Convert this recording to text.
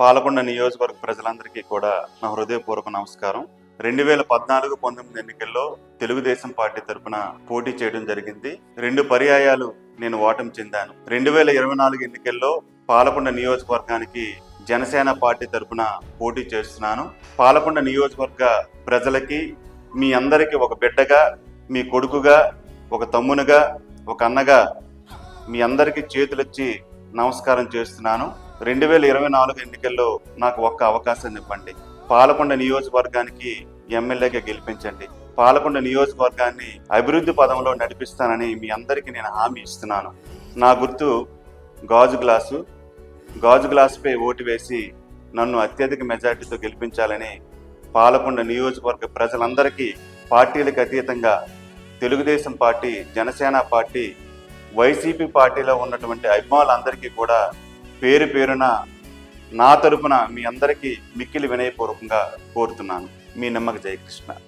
పాలకొండ నియోజకవర్గ ప్రజలందరికీ కూడా నా హృదయపూర్వక నమస్కారం. రెండు వేల పద్నాలుగు పంతొమ్మిది ఎన్నికల్లో తెలుగుదేశం పార్టీ తరపున పోటీ చేయడం జరిగింది. రెండు పర్యాయాలు నేను ఓటమి చెందాను. రెండు వేల ఇరవై నాలుగు ఎన్నికల్లో పాలకొండ నియోజకవర్గానికి జనసేన పార్టీ తరఫున పోటీ చేస్తున్నాను. పాలకొండ నియోజకవర్గ ప్రజలకి మీ అందరికీ ఒక బిడ్డగా మీ కొడుకుగా ఒక తమ్మునుగా ఒక అన్నగా మీ అందరికీ చేతులొచ్చి నమస్కారం చేస్తున్నాను. రెండు వేల ఇరవై నాలుగు ఎన్నికల్లో నాకు ఒక్క అవకాశం ఇవ్వండి. పాలకొండ నియోజకవర్గానికి ఎమ్మెల్యేగా గెలిపించండి. పాలకొండ నియోజకవర్గాన్ని అభివృద్ధి పదంలో నడిపిస్తానని మీ అందరికీ నేను హామీ ఇస్తున్నాను. నా గుర్తు గాజు గ్లాసు. గాజు గ్లాసుపై ఓటు వేసి నన్ను అత్యధిక మెజార్టీతో గెలిపించాలని పాలకొండ నియోజకవర్గ ప్రజలందరికీ పార్టీలకు అతీతంగా Telugu Desam party Janasena party YCP పార్టీలో ఉన్నటువంటి అభిమానులందరికీ కూడా పేరు పేరున నా తరపున మీ అందరికీ మిక్కిలి వినయపూర్వకంగా కోరుతున్నాను. మీ నమ్మక జయకృష్ణ.